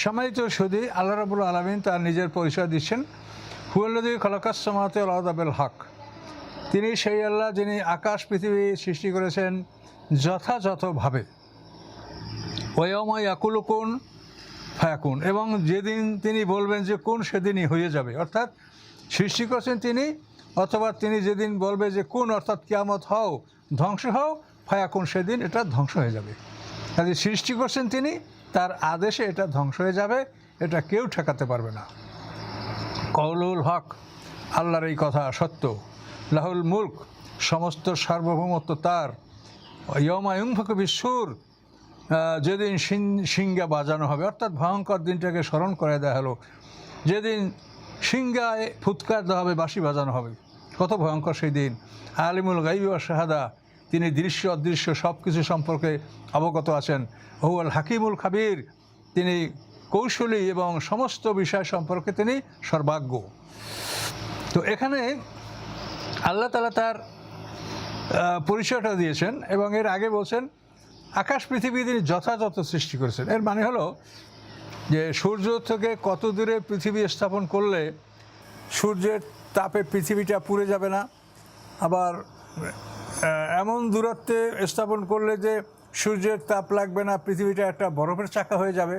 সম্মানিত সুদী, আল্লাহ রাবুল আলমিন তার নিজের পরিচয় দিচ্ছেন। হুয়াল্লাদি খলাকাসমাতে আলাদাবেল হক। তিনি সেই আল্লাহ যিনি আকাশ, পৃথিবী সৃষ্টি করেছেন যথাযথভাবে। ওয়ময় আকুলুকুন ফায়াকুন। এবং যেদিন তিনি বলবেন যে কোন, সেদিনই হয়ে যাবে। অর্থাৎ সৃষ্টি করেছেন তিনি, অথবা তিনি যেদিন বলবে যে কোন, অর্থাৎ কিয়ামত হও, ধ্বংস হও, ফায়াকুন সেদিন এটা ধ্বংস হয়ে যাবে। কাজে সৃষ্টি করছেন তিনি তার আদেশে এটা ধ্বংস হয়ে যাবে, এটা কেউ ঠেকাতে পারবে না। কৌলুল হক, আল্লাহর এই কথা সত্য। লাহুল মুল্ক, সমস্ত সার্বভৌমত্ব তার। ইয়মায়ুংফক বিশ্বর যেদিন সিং- সিংহা বাজানো হবে, অর্থাৎ ভয়ঙ্কর দিনটাকে স্মরণ করে দেওয়া হলো, যেদিন সিংহায় ফুৎকার দেওয়া হবে, বাঁশি বাজানো হবে, কত ভয়ঙ্কর সেই দিন। আলিমুল গাইবি শাহাদা তিনি দৃশ্য অদৃশ্য সব কিছু সম্পর্কে অবগত আছেন। হুয়াল হাকিমুল খাবির। তিনি কৌশলী এবং সমস্ত বিষয় সম্পর্কে তিনি সর্বাজ্ঞ তো এখানে আল্লাহ তালা তার পরিচয়টা দিয়েছেন এবং এর আগে বলছেন, আকাশ পৃথিবী তিনি যথাযথ সৃষ্টি করেছেন। এর মানে হলো যে সূর্য থেকে কত দূরে পৃথিবী স্থাপন করলে সূর্যের তাপে পৃথিবীটা পুড়ে যাবে না? আবার এমন দূরত্বে স্থাপন করলে যে সূর্যের তাপ লাগবে না, পৃথিবীটা একটা বরফের চাকা হয়ে যাবে।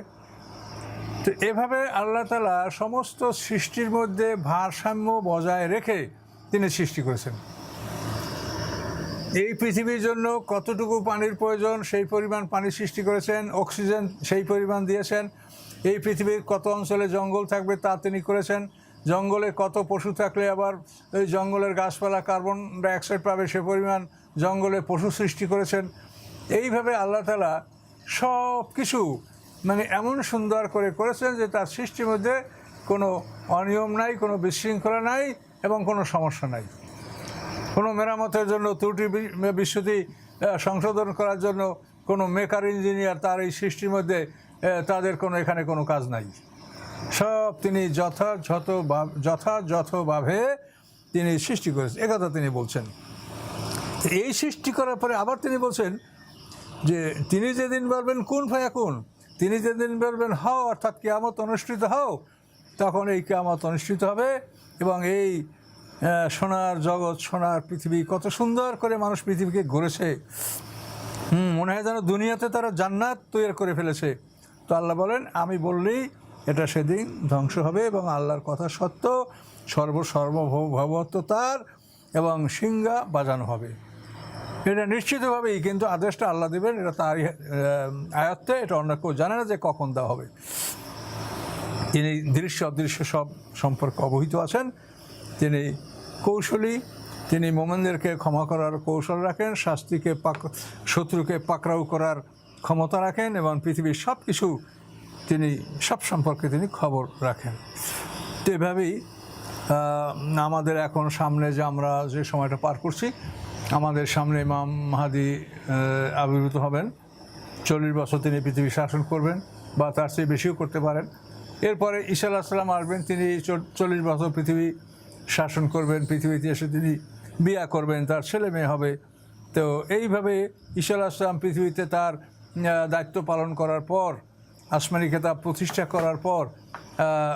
তো এভাবে আল্লাহ তালা সমস্ত সৃষ্টির মধ্যে ভারসাম্য বজায় রেখে তিনি সৃষ্টি করেছেন। এই পৃথিবীর জন্য কতটুকু পানির প্রয়োজন, সেই পরিমাণ পানি সৃষ্টি করেছেন, অক্সিজেন সেই পরিমাণ দিয়েছেন, এই পৃথিবীর কত অঞ্চলে জঙ্গল থাকবে তা তিনি করেছেন, জঙ্গলে কত পশু থাকলে আবার ওই জঙ্গলের গাছপালা কার্বন ডাইঅক্সাইড পাবে সে পরিমাণ জঙ্গলে পশু সৃষ্টি করেছেন এইভাবে আল্লাহ তালা সব কিছু মানে এমন সুন্দর করে করেছেন যে তার সৃষ্টির মধ্যে কোনো অনিয়ম নাই, কোনো বিশৃঙ্খলা নাই এবং কোনো সমস্যা নাই। কোনো মেরামতের জন্য, ত্রুটি বি- সংশোধন করার জন্য কোনো মেকার ইঞ্জিনিয়ার তার এই সৃষ্টির মধ্যে তাদের কোনো, এখানে কোনো কাজ নাই। সব তিনি যথাযথ ভাব- যথাযথভাবে তিনি সৃষ্টি করেছেন। একথা তিনি বলছেন। এই সৃষ্টি করার পরে আবার তিনি বলছেন যে তিনি যেদিন বলবেন কোন ভাইয়া কোন, তিনি যেদিন বলবেন হও, অর্থাৎ কেয়ামত অনুষ্ঠিত হও, তখন এই কেয়ামত অনুষ্ঠিত হবে এবং এই সোনার জগৎ, সোনার পৃথিবী কত সুন্দর করে মানুষ পৃথিবীকে গড়েছে হুম, মনে হয় যেন দুনিয়াতে তারা জান্নাত তৈরি করে ফেলেছে। তো আল্লাহ বলেন, আমি বললেই এটা সেদিন ধ্বংস হবে এবং আল্লাহর কথা সত্য সর্ব সর্বভৌমত্ব তার এবং সিংহা বাজানো হবে। এটা নিশ্চিতভাবেই, কিন্তু আদেশটা আল্লাহ দেবেন, এটা তার আয়ত্তে, এটা অন্য কেউ জানে না যে কখন দেওয়া হবে। তিনি দৃশ্য অদৃশ্য সব সম্পর্কে অবহিত আছেন। তিনি কৌশলী, তিনি মোমেনদেরকে ক্ষমা করার কৌশল রাখেন, শাস্তিকে পাক, শত্রুকে পাকড়াও করার ক্ষমতা রাখেন এবং পৃথিবীর সব কিছু তিনি, সব সম্পর্কে তিনি খবর রাখেন। তো এভাবেই আমাদের এখন সামনে যে আমরা যে সময়টা পার করছি আমাদের সামনে ইমাম মাহাদি আবির্ভূত হবেন। চল্লিশ বছর তিনি পৃথিবী শাসন করবেন বা তার চেয়ে বেশিও করতে পারেন। এরপরে ঈশা আলাহিসাল্লাম আসবেন, তিনি চল- চল্লিশ বছর পৃথিবী শাসন করবেন, পৃথিবীতে এসে তিনি বিয়া করবেন, তার ছেলে মেয়ে হবে। তো এইভাবে ঈশা আলাহিসাল্লাম পৃথিবীতে তার দায়িত্ব পালন করার পর, আসমানি খেতাব প্রতিষ্ঠা করার পর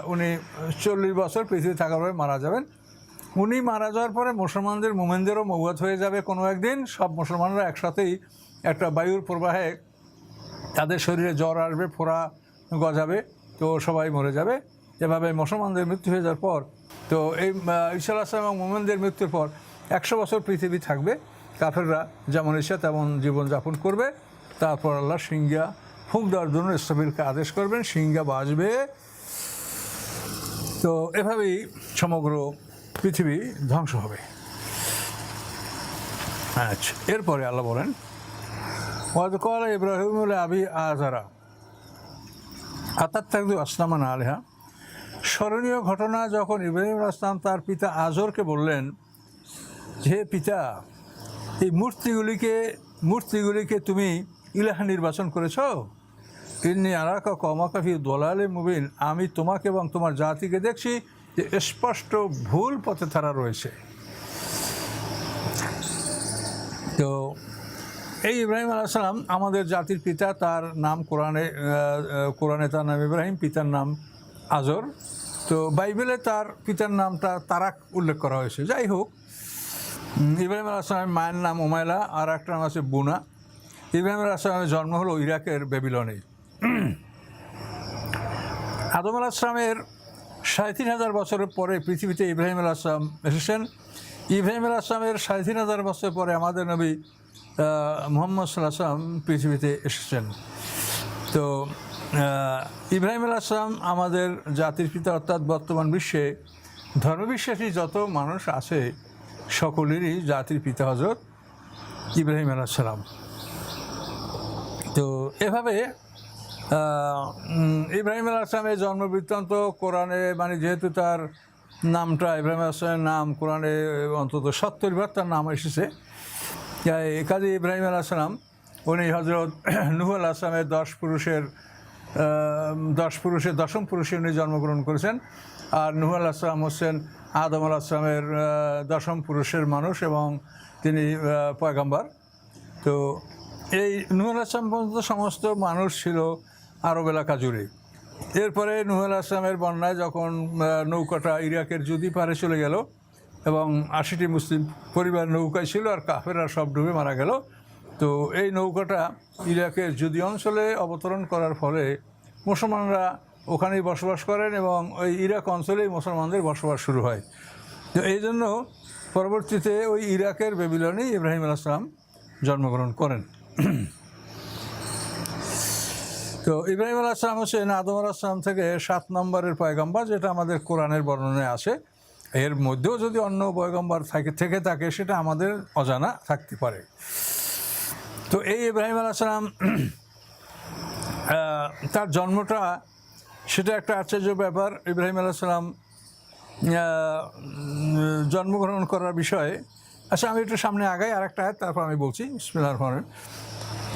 উনি চল্লিশ বছর পৃথিবী থাকার পরে মারা যাবেন। উনি মারা যাওয়ার পরে মুসলমানদের মোমেনদেরও মৌয়াত হয়ে যাবে কোনো একদিন। সব মুসলমানরা একসাথেই একটা বায়ুর প্রবাহে তাদের শরীরে জ্বর আসবে, ফোড়া গজাবে, তো সবাই মরে যাবে। এভাবে মুসলমানদের মৃত্যু হয়ে যাওয়ার পর, তো এই ঈশ্বর আসলাম এবং মোমেনদের মৃত্যুর পর একশো বছর পৃথিবী থাকবে। কাফেররা যেমন ইচ্ছা তেমন জীবনযাপন করবে। তারপর আল্লাহ সিংহা ফুঁক দেওয়ার জন্য ইসরাফিলকে আদেশ করবেন, সিংহা বাজবে তো এভাবেই সমগ্র পৃথিবী ধ্বংস হবে। আচ্ছা এরপরে আল্লাহ বলেন ওয়াদকল ইব্রাহিম আবি আজারা আতার থাকবে আসলামান আলেহা স্মরণীয় ঘটনা, যখন ইব্রাহিম আসলাম তার পিতা আজরকে বললেন যে, পিতা, এই মূর্তিগুলিকে মূর্তিগুলিকে তুমি ইলাহা নির্বাচন করেছ? ইন্নি আরাকা কমাকাফি দোলালে মুবিন। আমি তোমাকে এবং তোমার জাতিকে দেখছি যে স্পষ্ট ভুল পথে তারা রয়েছে। তো এই ইব্রাহিম আলাইসালাম আমাদের জাতির পিতা, তার নাম কোরআনে কোরআনে তার নাম ইব্রাহিম, পিতার নাম আজর। তো বাইবেলে তার পিতার নামটা তারাক উল্লেখ করা হয়েছে। যাই হোক ইব্রাহিম আলাইসালামের মায়ের নাম ওমায়লা আর একটা নাম আছে বুনা। ইব্রাহিম আলাইসালামের জন্ম হলো ইরাকের বেবিলনে আদম আলাহিসামের সাড়ে তিন হাজার বছরের পরে পৃথিবীতে ইব্রাহিম আল আসলাম এসেছেন। ইব্রাহিম আলাহিসামের সাড়ে তিন হাজার বছর পরে আমাদের নবী মোহাম্মদ সাল্লাহাম পৃথিবীতে এসেছেন। তো ইব্রাহিম আলাহিসাম আমাদের জাতির পিতা অর্থাৎ বর্তমান বিশ্বে ধর্মবিশ্বাসী যত মানুষ আছে, সকলেরই জাতির পিতা হজরত ইব্রাহিম আলাহিসাল্লাম তো, এভাবে ইব্রাহিম আল আসলামের জন্ম বৃত্তান্ত কোরআনে মানে যেহেতু তার নামটা ইব্রাহিম আল আসলামের নাম কোরআনে অন্তত সত্তর বার তার নাম এসেছে কাজী ইব্রাহিম আল আসলাম উনি হজরত নুহ আল আসলামের দশ পুরুষের দশ পুরুষের, দশম পুরুষে উনি জন্মগ্রহণ করেছেন, আর নুহ আল আসলাম হচ্ছেন আদম আল আসলামের দশম পুরুষের মানুষ এবং তিনি পয়গাম্বার। তো এই নুহুল আসলাম পর্যন্ত সমস্ত মানুষ ছিল আরব এলাকা জুড়ে। এরপরে নুহুল আসলামের বন্যায় যখন নৌকাটা ইরাকের যদি পারে চলে গেল এবং আশিটি মুসলিম পরিবার নৌকায় ছিল আর কাফেরা সব ডুবে মারা গেল, তো এই নৌকাটা ইরাকের যদি অঞ্চলে অবতরণ করার ফলে মুসলমানরা ওখানেই বসবাস করেন এবং ওই ইরাক অঞ্চলেই মুসলমানদের বসবাস শুরু হয়। তো এই জন্য পরবর্তীতে ওই ইরাকের বেবিলনেই ইব্রাহিম আলাইসলাম জন্মগ্রহণ করেন। তো ইব্রাহিম আলাইসলাম হচ্ছেন আদম আলাইসলাম থেকে সাত নম্বরের পয়গম্বর, যেটা আমাদের কোরআনের বর্ণনায় আছে। এর মধ্যেও যদি অন্য পয়গম্বর থাকে, থেকে থাকে, সেটা আমাদের অজানা থাকতে পারে। তো এই ইব্রাহিম আলাইসলাম তার জন্মটা, সেটা একটা আশ্চর্য ব্যাপার। ইব্রাহিম আলাইসালাম জন্মগ্রহণ করার বিষয়ে আচ্ছা আমি একটু সামনে আগাই আর একটা তারপর আমি বলছি। বিসমিল্লাহির রহমানির রহিম।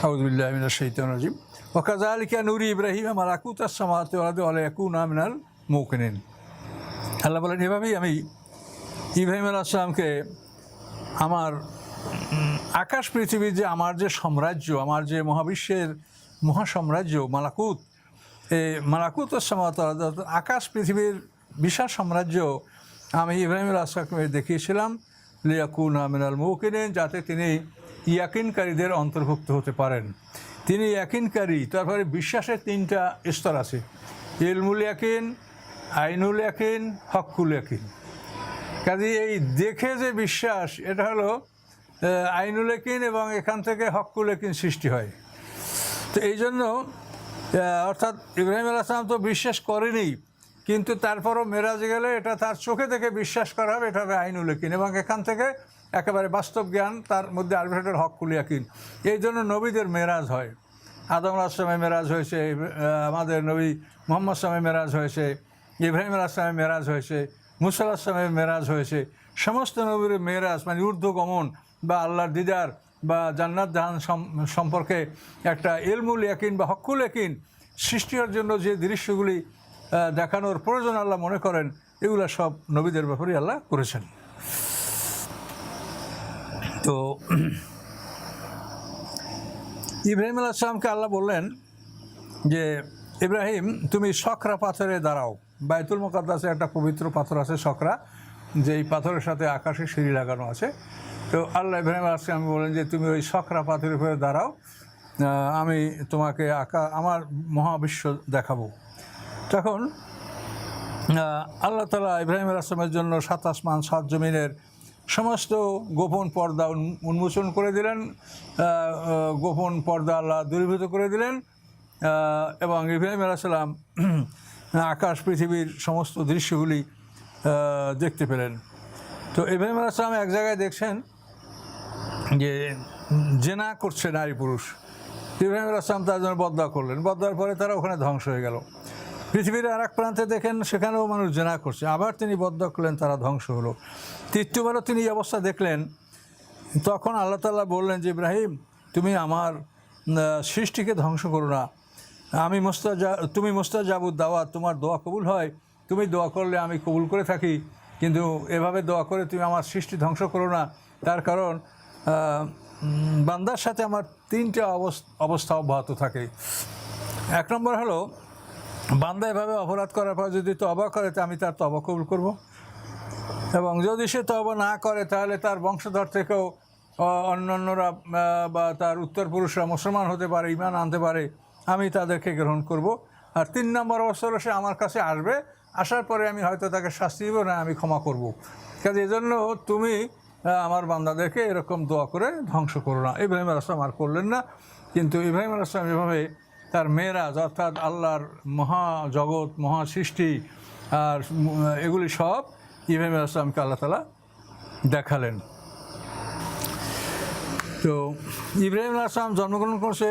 আউযুবিল্লাহি মিনাশ শাইতানির রাজিম। ওয়া কাযালিকা নুরি ইব্রাহিম মালাকুতাস সামাওয়াতি ওয়াল আরদি ওয়া ইয়াকুনা মিনাল মুকিনিন আল্লাহ বলেন, এভাবেই আমি ইব্রাহিম আলাইহিস সালামকে আমার আকাশ পৃথিবীর যে আমার যে সাম্রাজ্য, আমার যে মহাবিশ্বের মহাসাম্রাজ্য, মালাকুত এই মালাকুত সামাত আকাশ পৃথিবীর বিশাল সাম্রাজ্য আমি ইব্রাহিম আসলামকে দেখিয়েছিলাম, লিয়াকুন আমিনাল মৌকিনেন যাতে তিনি ইয়াকিনকারীদের অন্তর্ভুক্ত হতে পারেন। তিনি একিনকারী তারপরে বিশ্বাসের তিনটা স্তর আছে। ইলমুল একিন আইনুল একিন হকুল ইয়াকিন। কাজে এই দেখে যে বিশ্বাস, এটা হলো আইনুল একিন এবং এখান থেকে হকুল একিন সৃষ্টি হয়। তো এই জন্য অর্থাৎ ইব্রাহিম আলাইসলাম তো বিশ্বাস করেনি, কিন্তু তারপরও মেরাজে গেলে এটা তার চোখে দেখে বিশ্বাস করা হবে, এটা হবে আইনুল একিন এবং এখান থেকে একেবারে বাস্তব জ্ঞান, তার মধ্যে আলফেটের হকুল ইয়াকিন এই জন্য নবীদের মেরাজ হয়। আদম আসলামে মেরাজ হয়েছে আমাদের নবী মোহাম্মদ সালামে মেরাজ হয়েছে, ইব্রাহিম আসলামে মেরাজ হয়েছে, মুসা আসলামের মেরাজ হয়েছে। সমস্ত নবীর মেরাজ মানে ঊর্ধ্বগমন বা আল্লাহর দিদার বা জান্নাত জাহান সম- সম্পর্কে একটা এলমুল ইয়াকিন বা হকুল ইয়াকিন সৃষ্টি হওয়ার জন্য যে দৃশ্যগুলি দেখানোর প্রয়োজন আল্লাহ মনে করেন, এগুলো সব নবীদের ব্যাপারেই আল্লাহ করেছেন। তো ইব্রাহিম আল্লাহ সালামকে আল্লাহ বললেন যে, ইব্রাহিম, তুমি সকরা পাথরে দাঁড়াও। বাইতুল মোকাদ্দাসে একটা পবিত্র পাথর আছে সকরা যে এই পাথরের সাথে আকাশে সিঁড়ি লাগানো আছে। তো আল্লাহ ইব্রাহিম আসলাম বললেন যে, তুমি ওই সকরা পাথরের উপরে দাঁড়াও। আমি তোমাকে আকা, আমার মহাবিশ্ব দেখাবো। তখন আল্লাহ তালা ইব্রাহিম আসলামের জন্য সাত আসমান, সাত জমিনের সমস্ত গোপন পর্দা উন্মোচন করে দিলেন গোপন পর্দা আল্লাহ দূরীভূত করে দিলেন এবং ইব্রাহিম আলাইসাল্লাম আকাশ পৃথিবীর সমস্ত দৃশ্যগুলি দেখতে পেলেন। তো ইব্রাহিম আলাইসাল্লাম এক জায়গায় দেখছেন যে জেনা করছে নারী পুরুষ। ইব্রাহিম আসলাম তার জন্য বদয়া করলেন। বদয়ার পরে তারা ওখানে ধ্বংস হয়ে গেল। পৃথিবীর আর এক প্রান্তে দেখেন সেখানেও মানুষ জেনা করছে। আবার তিনি বদ্ধ করলেন, তারা ধ্বংস হলো। তৃতীয়বারও তিনি এই অবস্থা দেখলেন। তখন আল্লাহ তাল্লাহ বললেন যে, ইব্রাহিম, তুমি আমার সৃষ্টিকে ধ্বংস করো না। আমি মোস্তাজা, তুমি মোস্তাজাবুদ দাওয়া তোমার দোয়া কবুল হয়। তুমি দোয়া করলে আমি কবুল করে থাকি। কিন্তু এভাবে দোয়া করে তুমি আমার সৃষ্টি ধ্বংস করো না। তার কারণ বান্দার সাথে আমার তিনটা অবস- অবস্থা অব্যাহত থাকে। এক নম্বর হলো বান্দা এভাবে অপরাধ করার পর যদি তবা করে, তা আমি তার তবা কবুল করব। এবং যদি সে তবা না করে, তাহলে তার বংশধর থেকেও অন্য অন্যরা বা তার উত্তর পুরুষরা মুসলমান হতে পারে ইমান আনতে পারে, আমি তাদেরকে গ্রহণ করব। আর তিন নম্বর অবস্থা সে আমার কাছে আসবে, আসার পরে আমি হয়তো তাকে শাস্তি দেবো, না, আমি ক্ষমা করব। কাজে এই জন্য তুমি আমার বান্দাদেরকে এরকম দোয়া করে ধ্বংস করো না। ইব্রাহিম আর করলেন না। কিন্তু ইব্রাহিম আলাইসলাম এভাবে তার মেয়েরাজ, অর্থাৎ আল্লাহর মহা জগৎ, মহা সৃষ্টি আর এগুলি সব ইব্রাহিম আলাইসলামকে আল্লাহ তালা দেখালেন। তো ইব্রাহিম আসলাম জন্মগ্রহণ করছে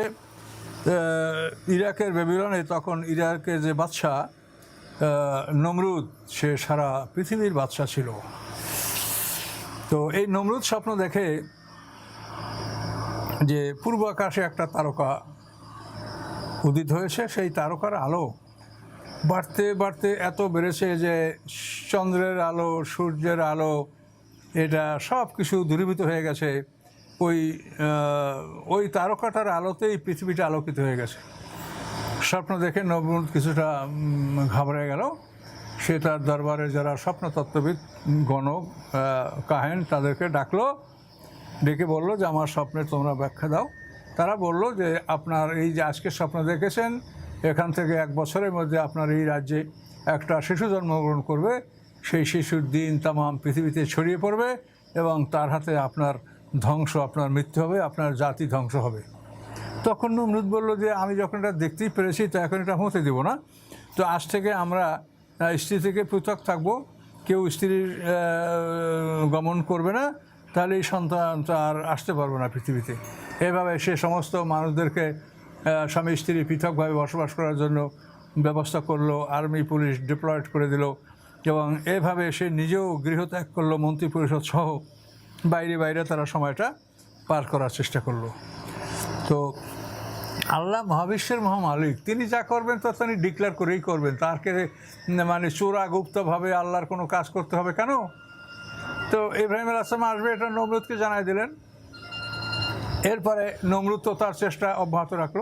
ইরাকের বেবিলনে। তখন ইরাকের যে বাদশাহ নমরুদ, সে সারা পৃথিবীর বাদশাহ ছিল। তো এই নমরুদ স্বপ্ন দেখে যে পূর্ব আকাশে একটা তারকা উদিত হয়েছে সেই তারকার আলো। বাড়তে বাড়তে এত বেড়েছে যে চন্দ্রের আলো সূর্যের আলো এটা সব কিছু দূরীভূত হয়ে গেছে। ওই ওই তারকাটার আলোতেই পৃথিবীটা আলোকিত হয়ে গেছে। স্বপ্ন দেখে নবরুদ কিছুটা ঘাবড়ে গেল। সে তার দরবারে যারা স্বপ্নতত্ত্ববিদ আহ, কাহেন তাদেরকে ডাকলো। ডেকে বলল যে আমার স্বপ্নের তোমরা ব্যাখ্যা দাও। তারা বলল যে আপনার এই যে আজকে স্বপ্ন দেখেছেন, এখান থেকে এক বছরের মধ্যে আপনার এই রাজ্যে একটা শিশু জন্মগ্রহণ করবে। সেই শিশুর দিন তামাম পৃথিবীতে ছড়িয়ে পড়বে এবং তার হাতে আপনার ধ্বংস, আপনার মৃত্যু হবে, আপনার জাতি ধ্বংস হবে। তখন নমরুদ বলল যে, আমি যখন এটা দেখতেই পেরেছি, তো এখন এটা হতে দেবো না। তো আজ থেকে আমরা স্ত্রী থেকে পৃথক থাকব। কেউ স্ত্রীর গমন করবে না, তাহলে এই সন্তানটা আর আসতে পারবে না পৃথিবীতে। এভাবে সে সমস্ত মানুষদেরকে স্বামী, স্ত্রী পৃথকভাবে বসবাস করার জন্য ব্যবস্থা করল, আর্মি, পুলিশ ডিপ্লয়েড করে দিল এবং এভাবে সে নিজেও গৃহত্যাগ করল, মন্ত্রী পরিষদ সহ বাইরে বাইরে তারা সময়টা পার করার চেষ্টা করল। তো আল্লাহ মহাবিশ্বের মহামালিক, তিনি যা করবেন তা তিনি ডিক্লেয়ার করেই করবেন। তারকে মানে চোরা গুপ্তভাবে আল্লাহর কোনো কাজ করতে হবে কেন? তো ইব্রাহিম আসলাম আসবে এটা নমরুদকে জানাই দিলেন। এরপরে নমরুদ তার চেষ্টা অব্যাহত রাখল।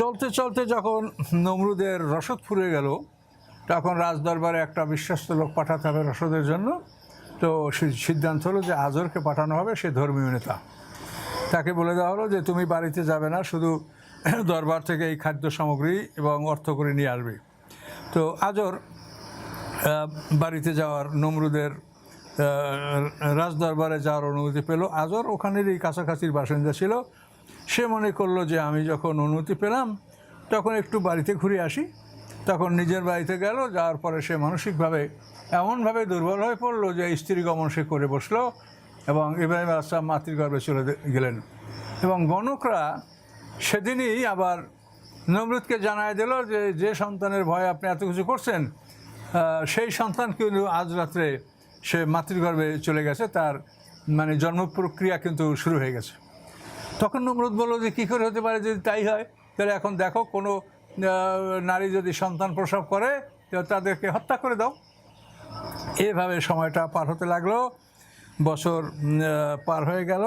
চলতে চলতে যখন নমরুদের রসদ ফুরে গেল, তখন রাজদরবারে একটা বিশ্বস্ত লোক পাঠাতে হবে রসদের জন্য। তো সিদ্ধান্ত হলো যে আজরকে পাঠানো হবে সে ধর্মীয় নেতা। তাকে বলে দেওয়া হলো যে, তুমি বাড়িতে যাবে না, শুধু দরবার থেকে এই খাদ্য সামগ্রী এবং অর্থ করে নিয়ে আসবে। তো আজর বাড়িতে যাওয়ার নমরুদের রাজদরবারে যাওয়ার অনুমতি পেল। আজর ওখানেরই কাছাকাছির বাসিন্দা ছিল। সে মনে করল যে আমি যখন অনুমতি পেলাম, তখন একটু বাড়িতে ঘুরে আসি। তখন নিজের বাড়িতে গেল, যাওয়ার পরে সে মানসিকভাবে এমনভাবে দুর্বল হয়ে পড়ল যে স্ত্রী গমন সে করে বসল এবং ইব্রাহিম আসলাম মাতৃগর্ভে চলে গেলেন। এবং গণকরা সেদিনই আবার নমরুদকে জানায় দিল যে যে সন্তানের ভয়ে আপনি এত কিছু করছেন সেই সন্তান কিন্তু আজ রাত্রে সে মাতৃগর্ভে চলে গেছে, তার মানে জন্ম প্রক্রিয়া কিন্তু শুরু হয়ে গেছে। তখন নমরুদ বলল যে, কী করে হতে পারে যদি তাই হয়? তাহলে এখন দেখো, কোনো নারী যদি সন্তান প্রসব করে তাদেরকে হত্যা করে দাও। এভাবে সময়টা পার হতে লাগল। বছর পার হয়ে গেল।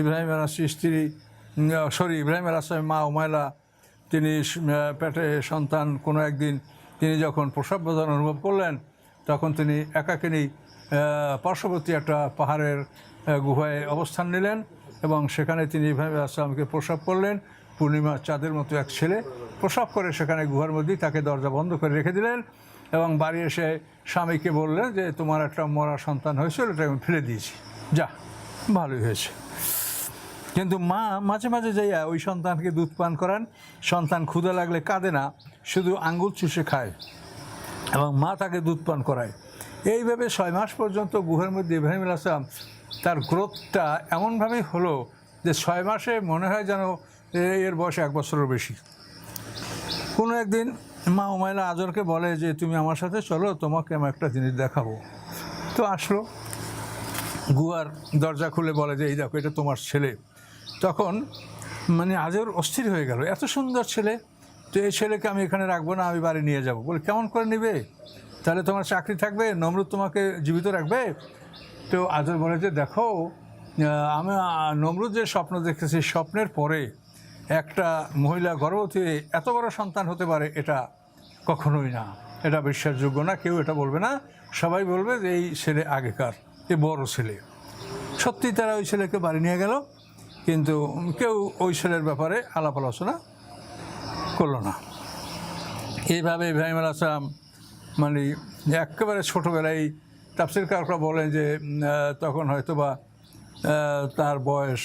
ইব্রাহিম আলাসি স্ত্রী সরি, ইব্রাহিম আলাসের মা উমায়লা তিনি পেটে সন্তান কোনো একদিন তিনি যখন প্রসব বেদনা অনুভব করলেন, তখন তিনি একাকিনী পার্শ্ববর্তী একটা পাহাড়ের গুহায় অবস্থান নিলেন এবং সেখানে তিনি ইব্রাহিম আসলামকে প্রসব করলেন। পূর্ণিমা চাঁদের মতো এক ছেলে প্রসব করে সেখানে গুহার মধ্যেই তাকে দরজা বন্ধ করে রেখে দিলেন এবং বাড়ি এসে স্বামীকে বললেন যে, তোমার একটা মরা সন্তান হয়েছিল এটা আমি ফেলে দিয়েছি। যা, ভালোই হয়েছে। কিন্তু মা, মাঝে মাঝে যাইয়া ওই সন্তানকে দুধ পান করান। সন্তান ক্ষুদা লাগলে কাঁদে না, শুধু আঙ্গুল চুষে খায় এবং মা তাকে দুধ পান করায়। এইভাবে ছয় মাস পর্যন্ত গুহের মধ্যে ইব্রাহিম আসলাম তার গ্রোথটা এমনভাবেই হলো যে ছয় মাসে মনে হয় যেন এর বয়স এক বছরের বেশি। কোনো একদিন মা উমায়লা আজরকে বলে যে, তুমি আমার সাথে চলো, তোমাকে আমি একটা জিনিস দেখাবো। তো আসলো। গুয়ার দরজা খুলে বলে যে, এই দেখো, এটা তোমার ছেলে। তখন মানে আজর অস্থির হয়ে গেল, এত সুন্দর ছেলে, তো এই ছেলেকে আমি এখানে রাখব না, আমি বাড়ি নিয়ে যাব। বলে, কেমন করে নেবে? তাহলে তোমার চাকরি থাকবে, নমরুদ তোমাকে জীবিত রাখবে? তো আজর বলে যে, দেখো আমি নমরুদ যে স্বপ্ন দেখেছি স্বপ্নের পরে একটা মহিলা গর্ভবতী, এত বড় সন্তান হতে পারে, এটা কখনোই না। এটা বিশ্বাসযোগ্য না, কেউ এটা বলবে না। সবাই বলবে যে, এই ছেলে আগেকার এ বড় ছেলে। সত্যি তারা ওই ছেলেকে বাড়ি নিয়ে গেল, কিন্তু কেউ ওই ছেলের ব্যাপারে আলাপ আলোচনা করল না। এইভাবে ইব্রাহিম আল আসলাম মানে একেবারে ছোটোবেলায় তাফসির কাকরা বলেন যে তখন হয়তো বা তার বয়স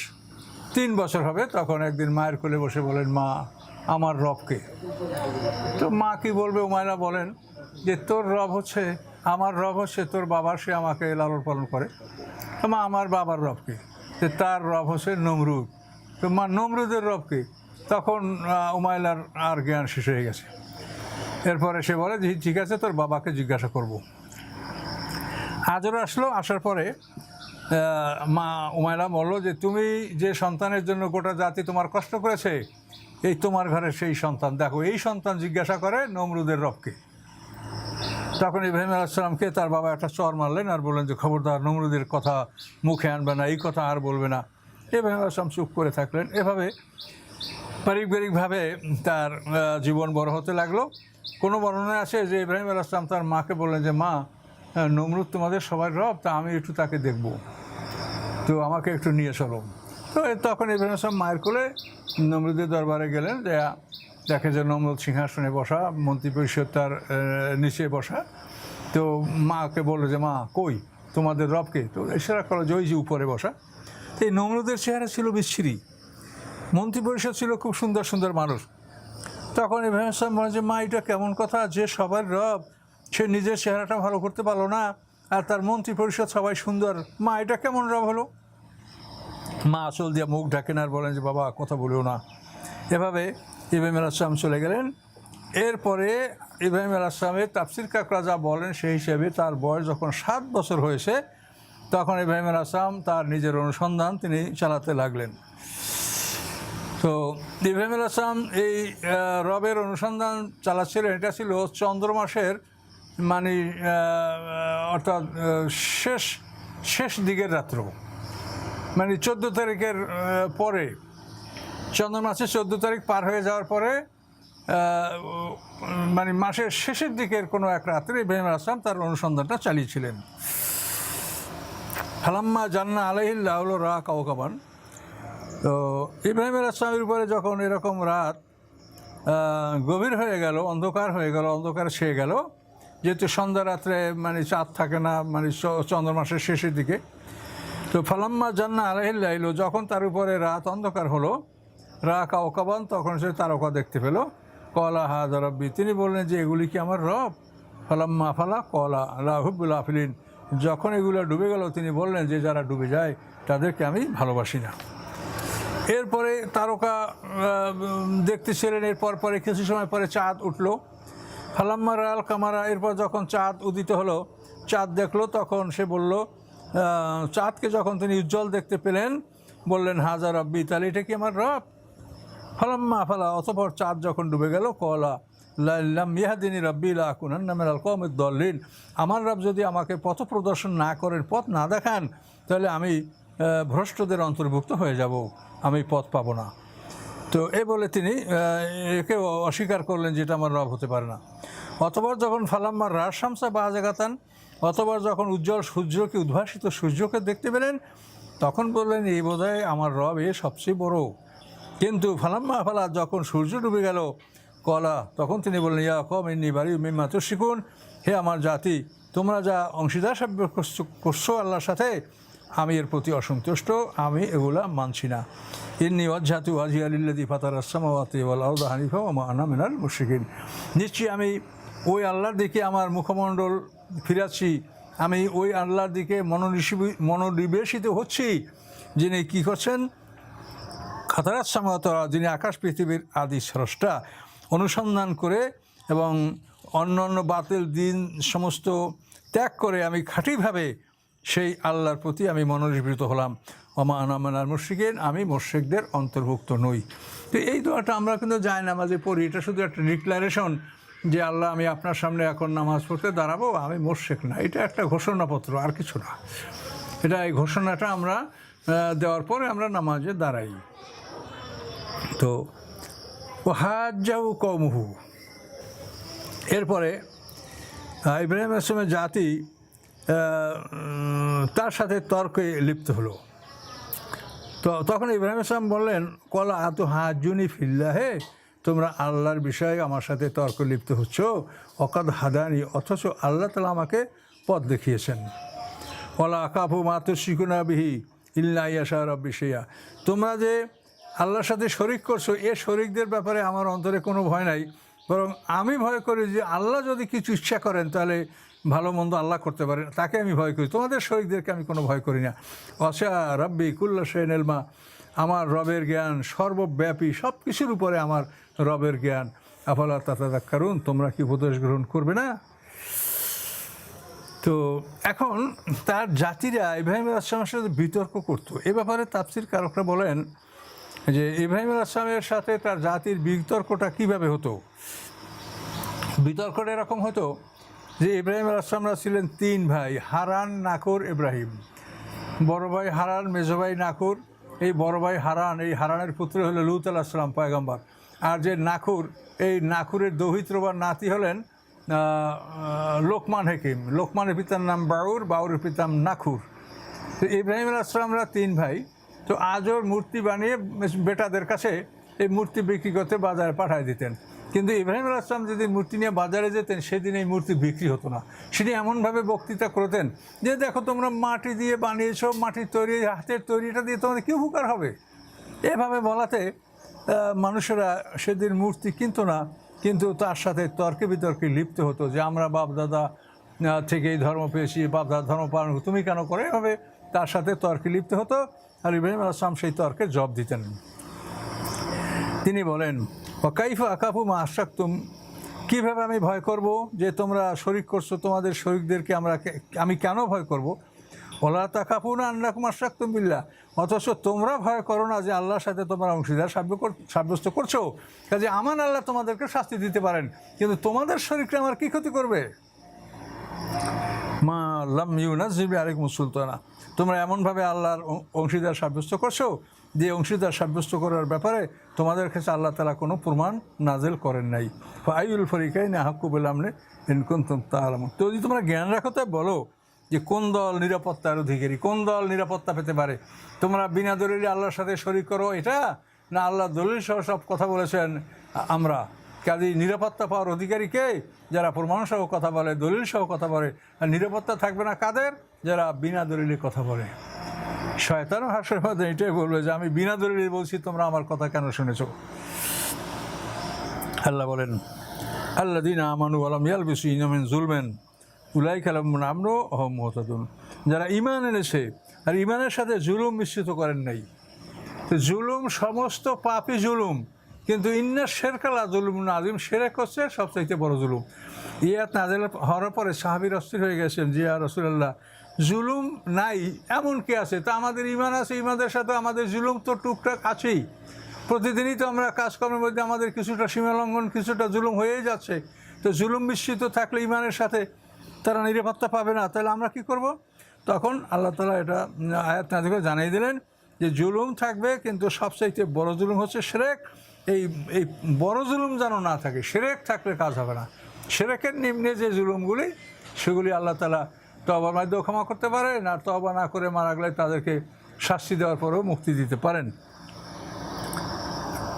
তিন বছর হবে, তখন একদিন মায়ের কোলে বসে বলেন, মা, আমার রবকে তো মা কি বলবে উমায়রা বলেন যে, তোর রব হচ্ছে, আমার রব হচ্ছে, তোর বাবা সে আমাকে লালন পালন করে। তো মা, আমার বাবার রবকে যে তার রব হচ্ছে নমরুদ। তো মা, নমরুদের রবকে তখন উমায়লার আর জ্ঞান শেষ হয়ে গেছে। এরপরে সে বলে যে ঠিক আছে, তোর বাবাকে জিজ্ঞাসা করব। হাজরা আসলো, আসার পরে মা উমায়রা বলল যে, তুমি যে সন্তানের জন্য গোটা জাতি তোমার কষ্ট করেছে, এই তোমার ঘরে সেই সন্তান। দেখো, এই সন্তান জিজ্ঞাসা করে নমরুদের রবকে। তখন ইব্রাহিম আলাইসালামকে তার বাবা একটা চর মারলেন আর বললেন যে, খবরদার, নমরুদের কথা মুখে আনবে না, এই কথা আর বলবে না। ইব্রাহিম আলাইসলাম চুপ করে থাকলেন। এভাবে পারিবারিকভাবে তার জীবন বড় হতে লাগল। কোনো বর্ণনায় আছে যে ইব্রাহিম আসলাম তার মাকে বললেন যে, মা নমরুদ তোমাদের সবার রব, তা আমি একটু তাকে দেখব। তো আমাকে একটু নিয়ে চলো। তো তখন ইব্রাহিম আসলাম মায়ের কোলে নমরুদের দরবারে গেলেন যে দেখে যে নমরুদ সিংহাসনে বসা, মন্ত্রী পরিষদ তার নিচে বসা। তো মাকে বলল যে, মা, কই? তোমাদের রবকে তো ইশারা করো যে, ওই যে উপরে বসা। তো এই নমরুদের চেহারা ছিল বিচ্ছিরি মন্ত্রী পরিষদ ছিল খুব সুন্দর সুন্দর মানুষ। তখন ইব্রাহিম ইসলাম বলেন যে মা, এটা কেমন কথা? যে সবার রব, সে নিজের চেহারাটা ভালো করতে পারল না, আর তার মন্ত্রী পরিষদ সবাই সুন্দর। মা, এটা কেমন রব হলো? মা আসল দিয়ে মুখ ঢাকেন আর বলেন যে, বাবা, কথা বলিও না। এভাবে ইব্রাহিম আল আসলাম চলে গেলেন। এরপরে ইব্রাহিম আল আসলামের তাফসির কাকরা যা বলেন, সেই হিসেবে তার বয়স যখন সাত বছর হয়েছে, তখন ইব্রাহিম আল আসলাম তার নিজের অনুসন্ধান তিনি চালাতে লাগলেন। তো ইব্রাহিম আসলাম এই রবের অনুসন্ধান চালাচ্ছিলেন এটা ছিল চন্দ্র মাসের মানে অর্থাৎ শেষ শেষ দিকের রাত্র। মানে চোদ্দ তারিখের পরে। চন্দ্র মাসের চোদ্দ তারিখ পার হয়ে যাওয়ার পরে মানে মাসের শেষের দিকের কোনো এক রাত্রে ইব্রাহিম আসলাম তার অনুসন্ধানটা চালিয়েছিলেন। হালাম্মা জান্না আলাইহিল্লাহ রা কাউকাবান তো ইব্রাহিম আসলামের উপরে যখন এরকম রাত গভীর হয়ে গেল, অন্ধকার হয়ে গেল, অন্ধকার ছেয়ে গেল, যেহেতু সন্ধ্যা রাত্রে মানে চাঁদ থাকে না মানে চন্দ্র মাসের শেষের দিকে, তো ফালাম্মা জান্না আলাহিল্লা এলো যখন তার উপরে রাত অন্ধকার হলো রা কাওকাবান তখন সে তারকা দেখতে পেল, কলা হাদ রব্বি, তিনি বললেন যে, এগুলি কি আমার রব? ফালাম্মা ফালা, কলা রাহুবুল আফিলিন। যখন এগুলো ডুবে গেল, তিনি বললেন যে, যারা ডুবে যায়, তাদেরকে আমি ভালোবাসি না। এরপরে তারকা আহ, উম, দেখতেছিলেন এরপর পরে কিছু সময় পরে চাঁদ উঠল। ফালাম্মা রাল কামারা এরপর যখন চাঁদ উদিত হলো চাঁদ দেখল তখন সে বলল চাঁদকে যখন তিনি উজ্জ্বল দেখতে পেলেন বললেন হাজার রব্বি তাহলে এটা কি আমার রব? ফালাম্মা ফালা অতপর চাঁদ যখন ডুবে গেল কলা লাল্লাম ইয়াহাদিনী রব্বি লাকুনান নামের আল কমের দলিন আমার রব যদি আমাকে পথ প্রদর্শন না করেন পথ না দেখান তাহলে আমি ভ্রষ্টদের অন্তর্ভুক্ত হয়ে যাব, আমি পথ পাবো না। তো এ বলে তিনি একে অস্বীকার করলেন যেটা আমার রব হতে পারে না। অতবার যখন ফালাম্মার বা জাগাতান অতবার যখন উজ্জ্বল সূর্যকে, উদ্ভাসিত সূর্যকে দেখতে পেলেন, তখন বললেন, এই বোধহয় আমার রব এ সবচেয়ে বড়। কিন্তু ফালাম্মা ফালা যখন সূর্য ডুবে গেল, কলা, তখন তিনি বললেন ইয়া কম এমনি বাড়ি মিম্মা তো শিখুন হে আমার জাতি, তোমরা যা অংশীদার সাব্যস্ত করছ আল্লাহর সাথে আমি এর প্রতি অসন্তুষ্ট, আমি এগুলা মানছি না। ইন্নি ওয়াজি আলিল্লাদি ফাতার আসসামাওয়াতি ওয়াল আরদ হানিফা ওয়া আনা মিনাল মুশরিকিন। নিশ্চয়ই আমি ওই আল্লাহর দিকে আমার মুখমণ্ডল ফিরাচ্ছি, আমি ওই আল্লাহর দিকে মনোনিবেশি মনোনিবেশিত হচ্ছি, যিনি কী করছেন? খাতারাত সামাতরা যিনি আকাশ, পৃথিবীর আদি স্রষ্টা। অনুসন্ধান করে এবং অন্য অন্য বাতিল দিন সমস্ত ত্যাগ করে আমি খাঁটিভাবে সেই আল্লাহর প্রতি আমি মনোনিবৃত হলাম। অমা আনামানার মুর্শিকেন আমি মোর্শেকদের অন্তর্ভুক্ত নই। তো এই দোয়াটা আমরা কিন্তু যাই নামাজে পড়ি। এটা শুধু একটা ডিক্লারেশন যে, আল্লাহ, আমি আপনার সামনে এখন নামাজ পড়তে দাঁড়াবো, আমি মোর্শেক না। এটা একটা ঘোষণাপত্র, আর কিছু না। এটা এই ঘোষণাটা আমরা দেওয়ার পরে আমরা নামাজে দাঁড়াই। তো হাজাউ কমহু এরপরে ইব্রাহিম আসলামের জাতি তার সাথে তর্কে লিপ্ত হলো। তো তখন ইব্রাহিম আসলাম বললেন, কলা আত হাজুনি ফিল্লা হে তোমরা আল্লাহর বিষয়ে আমার সাথে তর্ক লিপ্ত হচ্ছ। অকাদ হাদানি, অথচ আল্লাহ তালা আমাকে পথ দেখিয়েছেন। ওলা আকাফু মাতু শিকুনা বিহি ইল্লা ইয়াশা শিয়া তোমরা যে আল্লাহর সাথে শরিক করছ, এ শরিকদের ব্যাপারে আমার অন্তরে কোনো ভয় নাই। বরং আমি ভয় করি যে আল্লাহ যদি কিছু ইচ্ছা করেন, তাহলে ভালো মন্দ আল্লাহ করতে পারেন তাকে আমি ভয় করি। তোমাদের শরিকদেরকে আমি কোনো ভয় করি না। অসা রব্বি কুল্লা সেন এলমা আমার রবের জ্ঞান সর্বব্যাপী সব কিছুর উপরে আমার রবের জ্ঞান। আফালা তাতা কারণ তোমরা কি উপদেশ গ্রহণ করবে না? তো এখন তার জাতিরা ইব্রাহিম আসলামের সাথে বিতর্ক করতো। এ ব্যাপারে তাফসির কারকরা বলেন যে, ইব্রাহিম আসলামের সাথে তার জাতির বিতর্কটা কীভাবে হতো? বিতর্কটা এরকম হতো যে ইব্রাহিম আসলামরা ছিলেন তিন ভাই, হারান, নাকুর, ইব্রাহিম। বড় ভাই হারান, মেজো ভাই নাকুর। এই বড় ভাই হারান, এই হারানের পুত্র হলো লুত আলাহিসাম পয়গম্বর। আর যে নাকুর, এই নাকুরের দৌহিত্র বা নাতি হলেন লোকমান হেকিম। লোকমানের পিতার নাম বাউর, বাউরের পিতার নাকুর। তো ইব্রাহিম আসলামরা তিন ভাই। তো আজও মূর্তি বানিয়ে বেটাদের কাছে এই মূর্তি বিক্রি করতে বাজারে পাঠায় দিতেন। কিন্তু ইব্রাহিম আসলাম যদি মূর্তি নিয়ে বাজারে যেতেন সেদিন এই মূর্তি বিক্রি হতো না। সেটি এমনভাবে বক্তৃতা করতেন যে দেখো তোমরা মাটি দিয়ে বানিয়েছো মাটির তৈরি হাতের তৈরিটা দিয়ে তোমাদের কী উপকার হবে? এভাবে বলাতে মানুষেরা সেদিন মূর্তি কিনতো না কিন্তু তার সাথে তর্কে বিতর্কে লিপ্ত হতো যে আমরা বাপ দাদা আহ, থেকে এই ধর্ম পেয়েছি বাপ দাদা ধর্ম পালন তুমি কেন করে? এভাবে তার সাথে তর্কে লিপ্ত হতো আর ইব্রাহিম আসলাম সেই তর্কে জব দিতেন। তিনি বলেন অকাইফা আকাফু মা আশাক্তুম। কীভাবে আমি ভয় করব যে তোমরা শরিক করছ, তোমাদের শরিকদেরকে আমরা আমি কেন ভয় করব? ওলা তা তাকাফু না আন্নাকুম আশাক্তুম বিল্লা অথচ তোমরা ভয় করো না যে আল্লাহর সাথে তোমরা অংশীদার সাব্য- সাব্যস্ত করছ। কাজে আমার আল্লাহ তোমাদেরকে শাস্তি দিতে পারেন, কিন্তু তোমাদের শরীরটা আমার কী ক্ষতি করবে? মা লাম ইউনাজিবি আরেক মুসুলতানা তোমরা এমনভাবে আল্লাহর অংশীদার সাব্যস্ত করছ যে অংশীদার সাব্যস্ত করার ব্যাপারে তোমাদের কাছে আল্লাহ তালা কোনো প্রমাণ নাজেল করেন নাই। আইউল ফরিকাই না হাক্কু বললাম নে ইনকুন তাহলাম তো যদি তোমরা জ্ঞান রাখো তাই বলো যে কোন দল নিরাপত্তার অধিকারী, কোন দল নিরাপত্তা পেতে পারে? তোমরা বিনা দলিলে আল্লাহর সাথে শরিক করো এটা না আল্লাহ দলিল সহ সব কথা বলেছেন আমরা? কাজে নিরাপত্তা পাওয়ার অধিকারী কে? যারা প্রমাণ সহ কথা বলে, দলিল সহ কথা বলে। আর নিরাপত্তা থাকবে না কাদের? যারা বিনা দলিলে কথা বলে। শয়তানও হাসের মধ্যে, এটাই বলবে যে, আমি বিনা দলিলে বলছি, তোমরা আমার কথা কেন শুনেছ? আল্লাহ বলেন আল্লাহ দিন আমানু আলম ইয়াল বেশি ইনামিন জুলমেন উলাই কালাম আমরো অহম মহতাদুন। যারা ইমান এনেছে আর ইমানের সাথে জুলুম মিশ্রিত করেন নাই। তো জুলুম সমস্ত পাপই জুলুম, কিন্তু ইন্না শেরকালা জুলুম নাজিম সেরেক হচ্ছে সবচাইতে বড় জুলুম। ইয়াত নাজেল হওয়ার পরে সাহাবির অস্থির হয়ে গেছেন জিয়া রসুল্লাহ জুলুম নাই, এমন কি আছে? তা আমাদের ইমান আছে ইমানের সাথে আমাদের জুলুম তো টুকটাক আছেই। প্রতিদিনই তো আমরা কাজকর্মের মধ্যে আমাদের কিছুটা সীমালঙ্ঘন কিছুটা জুলুম হয়েই যাচ্ছে। তো জুলুম মিশ্রিত থাকলে ইমানের সাথে তারা নিরাপত্তা পাবে না, তাহলে আমরা কি করব? তখন আল্লাহ তালা এটা আয়াত নাজিকে জানিয়ে দিলেন যে জুলুম থাকবে, কিন্তু সবচাইতে বড় জুলুম হচ্ছে সেরেক এই এই বড় জুলুম যেন না থাকে সেরেক থাকলে কাজ হবে না। সেরেকের নিম্নে যে জুলুমগুলি, সেগুলি আল্লাহ তালা তবার মাধ্যমে ক্ষমা করতে পারেন আর তবা না করে মারা গেলে তাদেরকে শাস্তি দেওয়ার পরেও মুক্তি দিতে পারেন।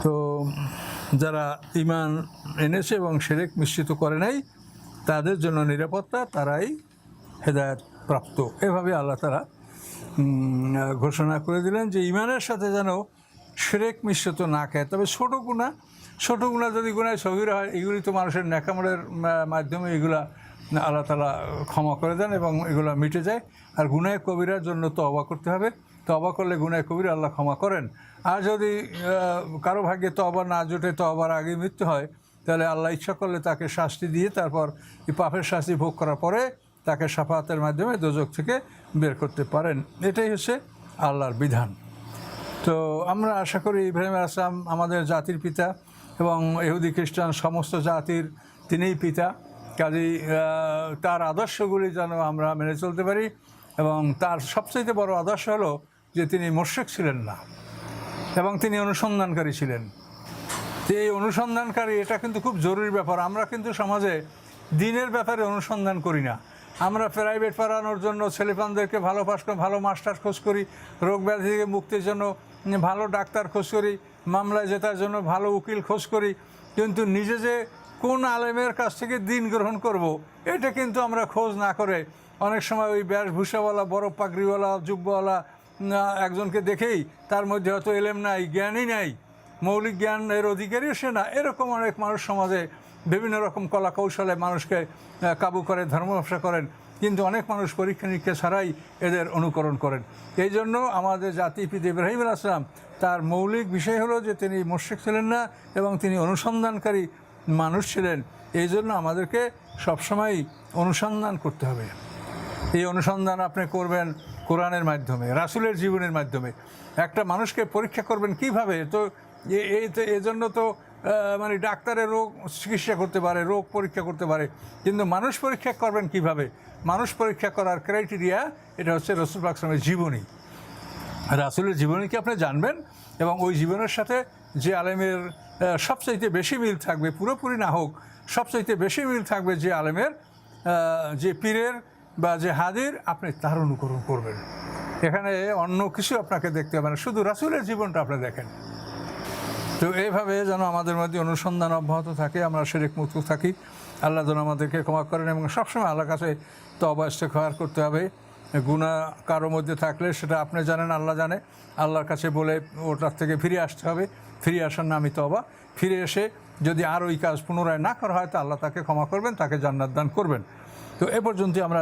তো যারা ইমান এনেছে এবং সেরেক মিশ্রিত করে নাই, তাদের জন্য নিরাপত্তা, তারাই হেদায়ত প্রাপ্ত। এভাবে আল্লাহ তারা ঘোষণা করে দিলেন যে ইমানের সাথে যেন সেরেক মিশ্রিত না খায়। তবে ছোট গুণা ছোটো গুণা যদি গুণায় সহির হয়, এগুলি তো মানুষের ন্যাকামরের মাধ্যমে এগুলা আল্লাহ তালা ক্ষমা করে দেন এবং এগুলো মিটে যায়। আর গুনায় কবিরার জন্য তো অবাক করতে হবে। তবা করলে গুনায় কবির আল্লাহ ক্ষমা করেন। আর যদি কারও ভাগ্যে তবা না জোটে তবার আগে মৃত্যু হয়, তাহলে আল্লাহ ইচ্ছা করলে তাকে শাস্তি দিয়ে তারপর এই পাপের শাস্তি ভোগ করার পরে তাকে সাফাতের মাধ্যমে দোজক থেকে বের করতে পারেন। এটাই হচ্ছে আল্লাহর বিধান। তো আমরা আশা করি ইব্রাহিম আসলাম আমাদের জাতির পিতা এবং এহুদি খ্রিস্টান সমস্ত জাতির তিনিই পিতা। কাজেই তার আদর্শগুলি যেন আমরা মেনে চলতে পারি এবং তার সবচেয়ে বড় আদর্শ হলো যে তিনি মোর্শেক ছিলেন না এবং তিনি অনুসন্ধানকারী ছিলেন। এই অনুসন্ধানকারী, এটা কিন্তু খুব জরুরি ব্যাপার। আমরা কিন্তু সমাজে দিনের ব্যাপারে অনুসন্ধান করি না। আমরা প্রাইভেট পড়ানোর জন্য ছেলেপানদেরকে ভালো করে, ভালো মাস্টার খোঁজ করি, রোগ ব্যাধি থেকে মুক্তির জন্য ভালো ডাক্তার খোঁজ করি, মামলায় জেতার জন্য ভালো উকিল খোঁজ করি। কিন্তু নিজে যে কোন আলেমের কাছ থেকে দিন গ্রহণ করব এটা কিন্তু আমরা খোঁজ না করে অনেক সময় ওই বেশভূষাওয়ালা বড় পাগড়িওয়ালা জুব্বওয়ালা না, একজনকে দেখেই তার মধ্যে হয়তো এলেম নাই জ্ঞানই নাই মৌলিক জ্ঞানের অধিকারীও সে না। এরকম অনেক মানুষ সমাজে বিভিন্ন রকম কলা কৌশলে মানুষকে কাবু করে ধর্ম ব্যবসা করেন কিন্তু অনেক মানুষ পরীক্ষা নিরীক্ষা ছাড়াই এদের অনুকরণ করেন। এই জন্য আমাদের জাতি পিতা ইব্রাহিম আসলাম তার মৌলিক বিষয় হলো যে তিনি মোর্শেক ছিলেন না এবং তিনি অনুসন্ধানকারী মানুষ ছিলেন, এই জন্য আমাদেরকে সবসময় অনুসন্ধান করতে হবে। এই অনুসন্ধান আপনি করবেন কোরআনের মাধ্যমে, রাসুলের জীবনের মাধ্যমে। একটা মানুষকে পরীক্ষা করবেন কীভাবে? তো এই তো এজন্য তো মানে ডাক্তারের রোগ চিকিৎসা করতে পারে, রোগ পরীক্ষা করতে পারে। কিন্তু মানুষ পরীক্ষা করবেন কীভাবে? মানুষ পরীক্ষা করার ক্রাইটেরিয়া এটা হচ্ছে রসুল আকসলামের জীবনী। রাসুলের জীবনীকে আপনি জানবেন? এবং ওই জীবনের সাথে যে আলেমের সবচাইতে বেশি মিল থাকবে, পুরোপুরি না হোক, সবচাইতে বেশি মিল থাকবে যে আলেমের যে পীরের বা যে হাদির, আপনি তার অনুকরণ করবেন। এখানে অন্য কিছু আপনাকে দেখতে হবে না, শুধু রাসুলের জীবনটা আপনি দেখেন। তো এইভাবে যেন আমাদের মধ্যে অনুসন্ধান অব্যাহত থাকে, আমরা সেরেক মুক্ত থাকি। আল্লাহ যেন আমাদেরকে ক্ষমা করেন এবং সবসময় আল্লাহর কাছে তো অবশ্যই ক্ষমার করতে হবে। গুণা কারও মধ্যে থাকলে সেটা আপনি জানেন, আল্লাহ জানে। আল্লাহর কাছে বলে ওটার থেকে ফিরে আসতে হবে। ফিরে আসার নামই তবা ফিরে এসে যদি আর ওই কাজ পুনরায় না করা হয়, তা আল্লাহ তাকে ক্ষমা করবেন, তাকে জান্নাত দান করবেন। তো এ পর্যন্ত আমরা